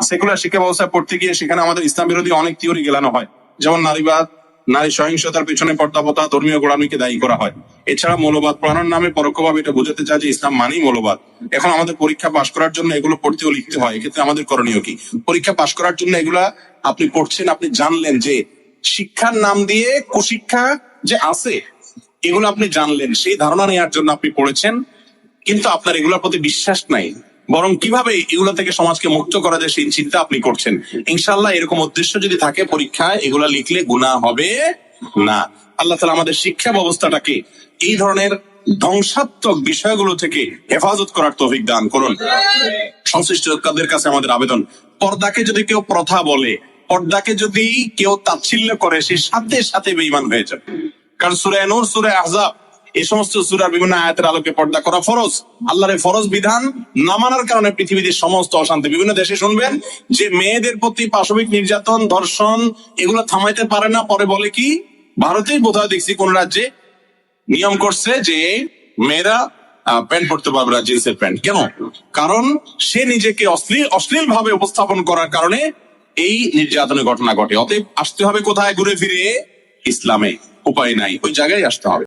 Secular শিক্ষা ব্যবস্থা পড়তে গিয়ে সেখানে আমাদের ইসলাম বিরোধী অনেক থিওরি গেলানো হয়। যেমন নারীবাদ, নারী সহিংসতার পেছনে পর্দাপতা, ধর্মীয় গোড়ামিকে দায়ী করা হয়। এছাড়া মৌলবাদ পড়ানোর নামে পরোক্ষভাবে এটা বোঝাতে চায় যে ইসলাম মানেই মৌলবাদ। এখন আমাদের পরীক্ষা পাশ করার জন্য এগুলো পড়তেও লিখতে হয়, এক্ষেত্রে আমাদের করণীয় কি? পরীক্ষা পাশ করার জন্য এগুলা আপনি পড়ছেন, আপনি জানলেন যে শিক্ষার নাম দিয়ে কুশিক্ষা যে আছে, এগুলো আপনি জানলেন, সেই ধারণা নেওয়ার জন্য আপনি পড়েছেন, কিন্তু আপনার এগুলোর প্রতি বিশ্বাস নাই। বরং কীভাবে এগুলো থেকে সমাজকে মুক্ত করা যায় সেই চিন্তা আপনি করছেন। ইনশাল্লাহ এরকম উদ্দেশ্য যদি থাকে পরীক্ষায়, এগুলা লিখলে গুণা হবে না। আল্লাহ তালা আমাদের শিক্ষা ব্যবস্থাটাকে এই ধরনের ধ্বংসাত্মক বিষয়গুলো থেকে হেফাজত করার তৌফিক দান করুন। সংশ্লিষ্ট লোকদের কাছে আমাদের আবেদন, পর্দাকে যদি কেউ প্রথা বলে, পর্দাকে যদি কেউ তাচ্ছিল্য করে, সে সাথে সাথে বেইমান হয়ে যাবে। কারণ সুরে নূর, সুরে আহজাব এই সমস্ত সুরার বিভিন্ন আয়াতের আলোকে পর্দা করা ফরজ। আল্লাহর ফরজ বিধান না মানার কারণে পৃথিবীতে সমস্ত অশান্তি বিভিন্ন দেশে শুনবেন, যে মেয়েদের প্রতি পাশবিক নির্যাতন ধর্ষণ এগুলো থামাইতে পারে না। পরে বলে কি? ভারতেই বোধহয় দেখছি কোন রাজ্যে নিয়ম করছে যে মেয়েরা প্যান্ট পরতে পারবে না, জিন্সের প্যান্ট। কেন? কারণ সে নিজেকে অশ্লীল অশ্লীল ভাবে উপস্থাপন করার কারণে এই নির্যাতনের ঘটনা ঘটে। অতএব আসতে হবে কোথায়? ঘুরে ফিরে ইসলামে। উপায় নাই। ওই জায়গায় আসতে হবে।